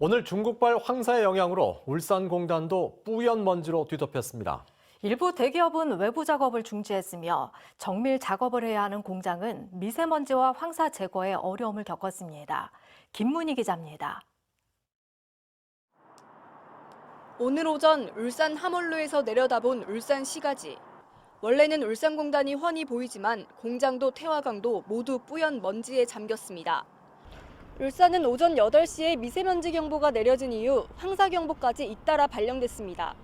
오늘 중국발 황사의 영향으로 울산공단도 뿌연 먼지로 뒤덮였습니다. 일부 대기업은 외부 작업을 중지했으며 정밀 작업을 해야 하는 공장은 미세먼지와 황사 제거에 어려움을 겪었습니다. 김문희 기자입니다. 오늘 오전 울산 하물루에서 내려다본 울산 시가지. 원래는 울산공단이 훤히 보이지만 공장도 태화강도 모두 뿌연 먼지에 잠겼습니다. 울산은 오전 8시에 미세먼지 경보가 내려진 이후 황사 경보까지 잇따라 발령됐습니다.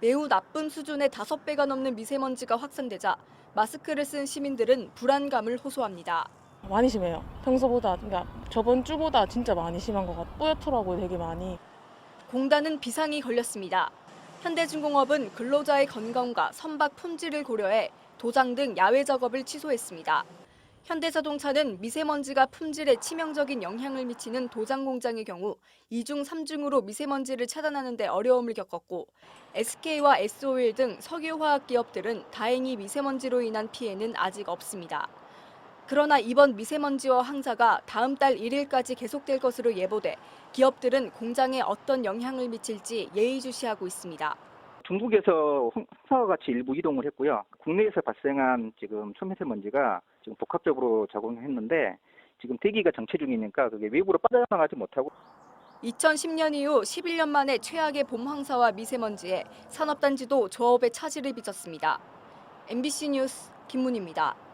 매우 나쁜 수준의 5배가 넘는 미세먼지가 확산되자 마스크를 쓴 시민들은 불안감을 호소합니다. 많이 심해요. 평소보다 그러니까 저번 주보다 진짜 많이 심한 것 같아요. 뿌옇더라고요, 되게 많이. 공단은 비상이 걸렸습니다. 현대중공업은 근로자의 건강과 선박 품질을 고려해 도장 등 야외 작업을 취소했습니다. 현대자동차는 미세먼지가 품질에 치명적인 영향을 미치는 도장 공장의 경우 2중, 3중으로 미세먼지를 차단하는 데 어려움을 겪었고 SK와 SO일 등 석유화학 기업들은 다행히 미세먼지로 인한 피해는 아직 없습니다. 그러나 이번 미세먼지와 황사가 다음 달 1일까지 계속될 것으로 예보돼 기업들은 공장에 어떤 영향을 미칠지 예의주시하고 있습니다. 중국에서 황사와 같이 일부 이동을 했고요. 국내에서 발생한 지금 초미세먼지가 지금 복합적으로 작용했는데 지금 대기가 정체 중이니까 그게 외부로 빠져나가지 못하고 2010년 이후 11년 만에 최악의 봄 황사와 미세먼지에 산업단지도 조업에 차질을 빚었습니다. MBC 뉴스 김문희입니다.